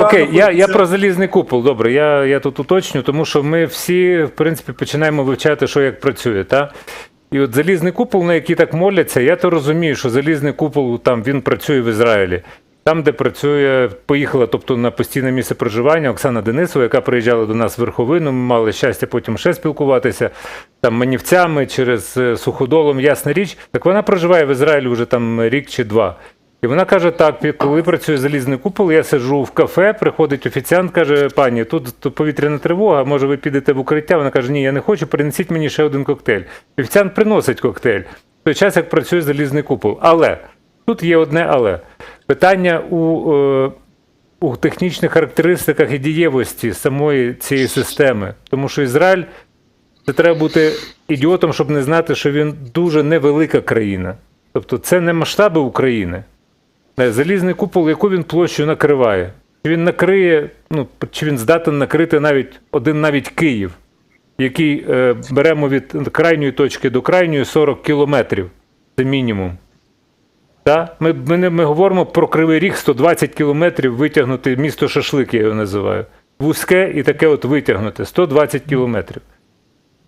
Окей, я, я про залізний купол. Добре, я, я тут уточню, тому що ми всі, в принципі, починаємо вивчати, що як працює. Та? І от залізний купол, на який так моляться, я то розумію, що залізний купол там він працює в Ізраїлі. Там, де працює, поїхала, тобто на постійне місце проживання Оксана Денисова, яка приїжджала до нас в Верховину. Ми мали щастя потім ще спілкуватися там манівцями через е, суходолом, ясна річ. Так вона проживає в Ізраїлі вже там рік чи два. І вона каже: так, коли працює залізний купол, я сиджу в кафе, приходить офіціант, каже: пані, тут, тут повітряна тривога, може ви підете в укриття? Вона каже, ні, я не хочу, принесіть мені ще один коктейль. Офіціант приносить коктейль в той час, як працює залізний купол. Але тут є одне але. Питання у, е, у технічних характеристиках і дієвості самої цієї системи. Тому що Ізраїль це треба бути ідіотом, щоб не знати, що він дуже невелика країна. Тобто це не масштаби України. Е, Залізний купол, яку він площу накриває. Чи він накриє, ну, чи він здатен накрити навіть один навіть Київ, який е, беремо від крайньої точки до крайньої 40 кілометрів. Це мінімум. Та? Ми, ми, не- ми говоримо про Кривий Ріг 120 кілометрів витягнути місто Шашлик, я його називаю. Вузьке і таке от витягнути 120 кілометрів.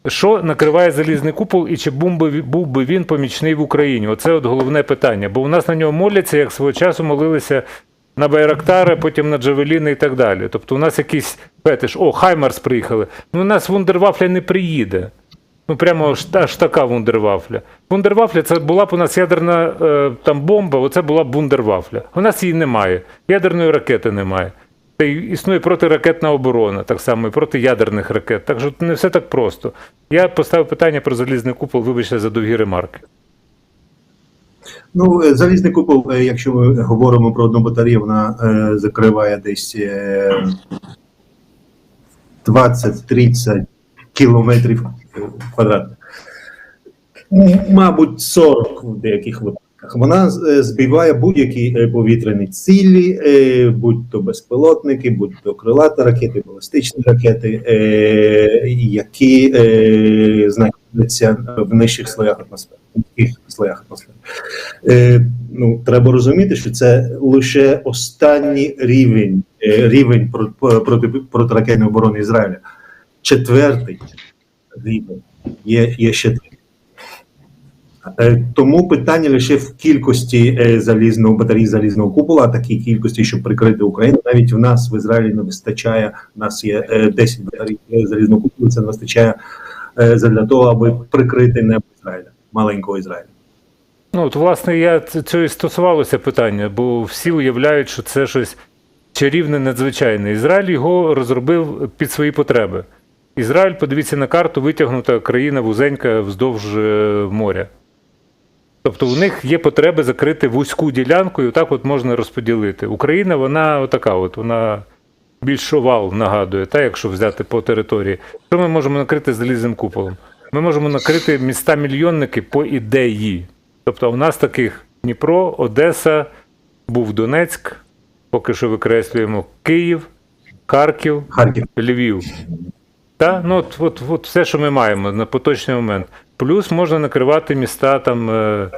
Що накриває залізний купол і чи був би, він помічний в Україні? Оце от головне питання. Бо у нас на нього моляться, як свого часу молилися на Байрактари, потім на Джавеліни і так далі. Тобто у нас якийсь фетиш, о, Хаймарс приїхали. Ну у нас Вундервафля не приїде. Ну, прямо аж, аж така вундервафля. Вундервафля це була б у нас ядерна е, там бомба, оце була б вундервафля. У нас її немає. Ядерної ракети немає. Та існує протиракетна оборона, так само і проти ядерних ракет. Так що не все так просто. Я поставив питання про залізний купол, вибачте за довгі ремарки. Ну, е, залізний купол, е, якщо ми говоримо про одну батарею, вона е, закриває десь е, 20-30 кілометрів квадратних. Мабуть, 40 в деяких випадках. Вона е, збиває будь-які е, повітряні цілі, е, будь то безпілотники, будь то крилаті ракети, балістичні ракети, які знаходяться в нижчих слоях атмосфери. слоях атмосфери. Ну, треба розуміти, що це лише останній рівень, рівень про- проти, протиракетної оборони Ізраїля. Четвертий рівень є, є ще три. Е, Тому питання лише в кількості е, залізного батареї залізного купола, такій кількості, щоб прикрити Україну. Навіть в нас в Ізраїлі не вистачає. У нас є е, 10 батарей е, залізного купола. Це не вистачає для того, аби прикрити небо Ізраїля, маленького Ізраїля. Ну, от, власне, я цього і стосувалося питання, бо всі уявляють, що це щось чарівне, надзвичайне. Ізраїль його розробив під свої потреби. Ізраїль, подивіться на карту, витягнута країна вузенька вздовж моря. Тобто у них є потреби закрити вузьку ділянку, і отак от можна розподілити. Україна, вона отака, от, вона більш овал нагадує, та, якщо взяти по території. Що ми можемо накрити залізним куполом? Ми можемо накрити міста-мільйонники по ідеї. Тобто у нас таких Дніпро, Одеса, був Донецьк, поки що викреслюємо Київ, Харків, Харків. Львів. Та? Ну, от, от, от все, що ми маємо на поточний момент. Плюс можна накривати міста там е,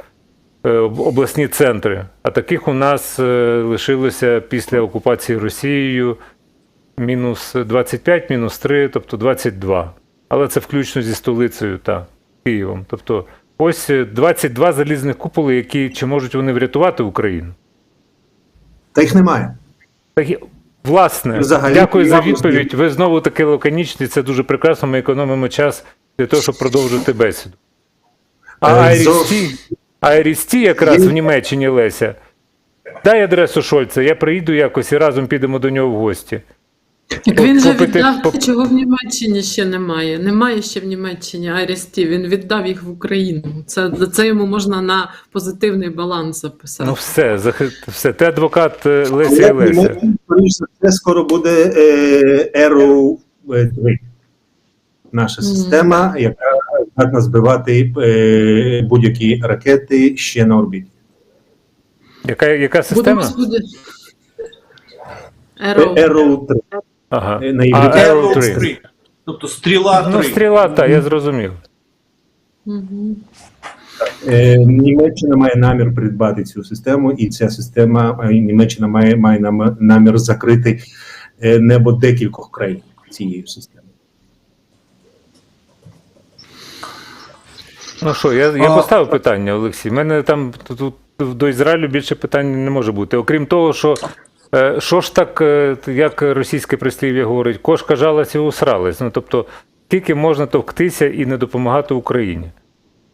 е, обласні центри. А таких у нас е, лишилося після окупації Росією мінус 25, мінус 3, тобто 22. Але це включно зі столицею та Києвом. Тобто ось е, 22 залізних куполи, які чи можуть вони врятувати Україну? Та їх немає. Так, власне, Взагалі, дякую за відповідь. Ви знову таки лаконічні, це дуже прекрасно. Ми економимо час для того, щоб продовжити бесіду. А Е, Айрісті, Айрісті якраз в Німеччині Леся. Дай адресу Шольца, я приїду якось і разом підемо до нього в гості. Так він же віддав, поп- чого в Німеччині ще немає. Немає ще в Німеччині Арісті. Він віддав їх в Україну. Це, це йому можна на позитивний баланс записати. Ну все, все. Ти адвокат е, Лесі Леся. Скоріше скоро буде е, Arrow 3. Наша система, яка здатна збивати е, будь-які ракети ще на орбіті. Яка, яка система? Е, Arrow. Arrow 3. Ага. Е, на А. Arrow Arrow 3. 3. Тобто стріла 3. Ну, стріла, так, я зрозумів. Е, Німеччина має намір придбати цю систему, і ця система Німеччина має, має намір закрити небо декількох країн цією системою. Ну що, я, я А- поставив питання, Олексій. У мене там тут, до Ізраїлю більше питань не може бути. Окрім того, що е, що ж так, е, як російське прислів'я говорить, кошка жалася і усралась. Ну тобто, скільки можна товктися і не допомагати Україні?